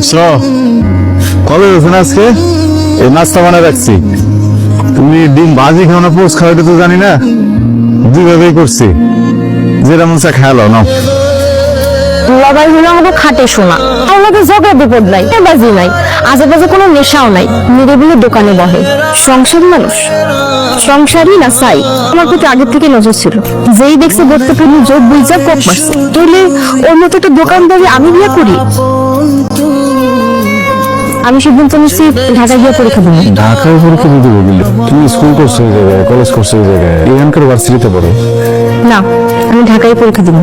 উঠছো কবে আজকে এই নাস্তা রাখছি। তুমি ডিম ভাজি খাও না, পোস্ট খাও তো জানি না। দুইভাবেই করছি। চা নাও। দুলাভাই হলো আমাকে খাটে শোনা আমাকে বিপদ নাই বাজি নাই। কোনো নেশাও নাই, নিরিবিলি দোকানে বহে। সংসারী মানুষ। সংসারই না সাই আমার প্রতি আগের থেকে নজর ছিল। যেই দেখছে গুরুত্বপূর্ণ যোগ বুঝা কোপ মারছে। তাহলে মতো একটা দোকানদারি আমি বিয়ে করি? আমি সিদ্ধান্ত নিচ্ছি ঢাকা গিয়ে পরীক্ষা দেবো। ঢাকায় পরীক্ষা দিতে বলিল তুমি স্কুল করছ এই জায়গায় কলেজ করছ এই জায়গায় এখানকার ভার্সিটিতে পড়ো? না আমি ঢাকায় পরীক্ষা দিব।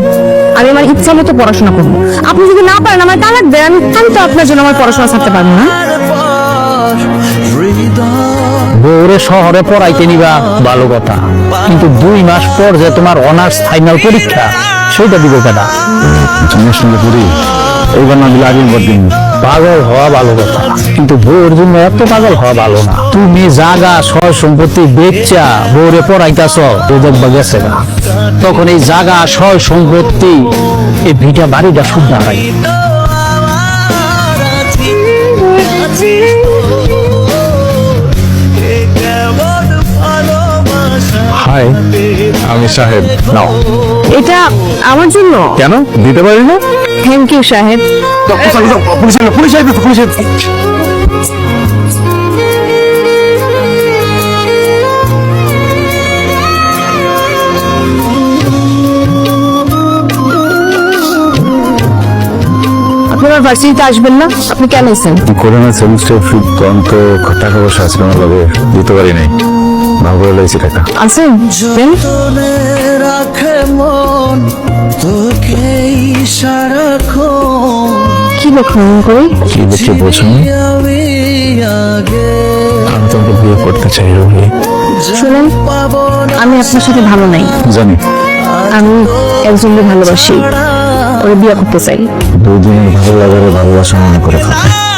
আমি আমার ইচ্ছা মতো পড়াশোনা করব। আপনি যদি না পারেন আমার তালাক দেন আমি আমি তো আপনার জন্য আমার পড়াশোনা ছাড়তে পারব না। বউরে শহরে পড়াইতে নিবা ভালো কথা। কিন্তু দুই মাস পর যে তোমার অনার্স ফাইনাল পরীক্ষা সেটা দিবে কেনা তোমার সঙ্গে পড়ি এইবার না দিলে আগের দিন। পাগল হওয়া ভালো কথা কিন্তু বউর জন্য এত পাগল হওয়া ভালো না। তুমি জাগা, সয় সম্পত্তি বেচা, বউরে পড়াইতাছ দেখবা গেছে না। তখন এই জাগা, সয় সম্পত্তি, এই ভিটা বাড়িটা শুদ্ধ হয়। হাই আমি সাহেব নাও। এটা আমার জন্য? কেন? দিতে পারি না? থ্যাংক ইউ সাহেব। পুলিশ পুলিশ পুলিশ আসবে আপনি ভার্সিটিতে আসবেন না? আপনি কেন এসেছেন? করোনা সেমিস্টার ফি তো টাকা পয়সা আমার লগে দিতে পারি নাই। টাকা। আছেন দেন। রাখে মন তোকেই সারাক্ষণ কি লক্ষ্য করি কি দেখে বোঝো আমি তোমাকে বিয়ে করতে চাই রবি শুনুন না আমি আপনার সাথে ভালো নাই। জানি। আমি একজনকে ভালোবাসি। ওরে বিয়ে করতে চাই। দুদিন ভালো লাগারে ভালোবাসা মনে করে থাকে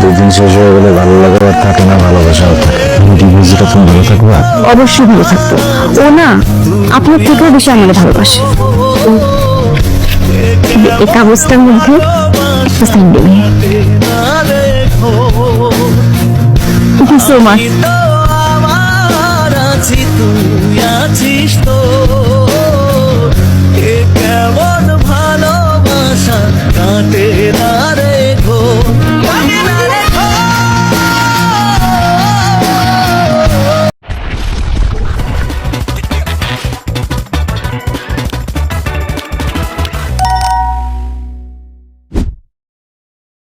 দুই দিন শেষ হয়ে গেলে ভালো লাগা আর থাকে না ভালোবাসা থাকে। ডিভিজিটা তুমি ভালো থাকবা? অবশ্যই ভালো থাকব। ও না আপনার থেকেও বেশি আমার ভালোবাসে। এই কাগজটার মধ্যে একটা সাইন দেবে সো তো কেমন ভালোবাসা কাটে?